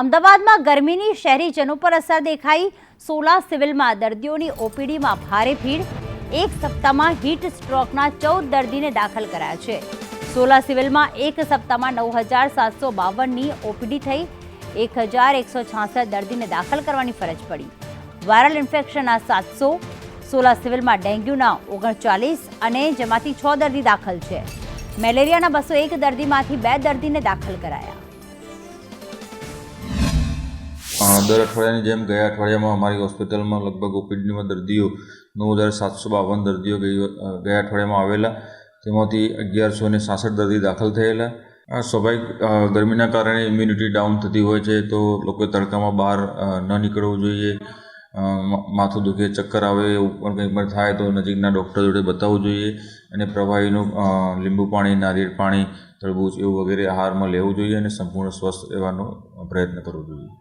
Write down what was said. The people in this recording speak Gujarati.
અમદાવાદમાં ગરમીની શહેરીજનો પર અસર દેખાઈ. સોલા સિવિલમાં દર્દીઓની ઓપીડીમાં ભારે ભીડ. એક સપ્તાહમાં હીટ સ્ટ્રોકના ચૌદ દર્દીને દાખલ કરાયા છે. સોલા સિવિલમાં એક સપ્તાહમાં નવ હજાર સાતસો બાવનની ઓપીડી થઈ. એક હજાર એકસો છાસઠ દર્દીને દાખલ કરવાની ફરજ પડી. વાયરલ ઇન્ફેક્શનના સાતસો, સોલા સિવિલમાં ડેન્ગ્યુના ઓગણચાલીસ અને જેમાંથી છ દર્દી દાખલ છે. મેલેરિયાના બસો એક દર્દીમાંથી બે દર્દીને દાખલ કરાયા. દર અઠવાડિયાની જેમ ગયા અઠવાડિયામાં અમારી હોસ્પિટલમાં લગભગ ઓપીડીમાં દર્દીઓ નવ હજાર સાતસો બાવન દર્દીઓ ગયા અઠવાડિયામાં આવેલા. તેમાંથી અગિયારસો ને સાસઠ દર્દી દાખલ થયેલા. આ સ્વાભાવિક ગરમીના કારણે ઇમ્યુનિટી ડાઉન થતી હોય છે તો લોકોએ તડકામાં બહાર ન નીકળવું જોઈએ. માથું દુખે, ચક્કર આવે એવું પણ કંઈ પણ થાય તો નજીકના ડૉક્ટર જોડે બતાવવું જોઈએ અને પ્રવાહીનું લીંબુ પાણી, નારિયેળ પાણી, તરબૂચ એવું વગેરે આહારમાં લેવું જોઈએ અને સંપૂર્ણ સ્વસ્થ રહેવાનો પ્રયત્ન કરવો જોઈએ.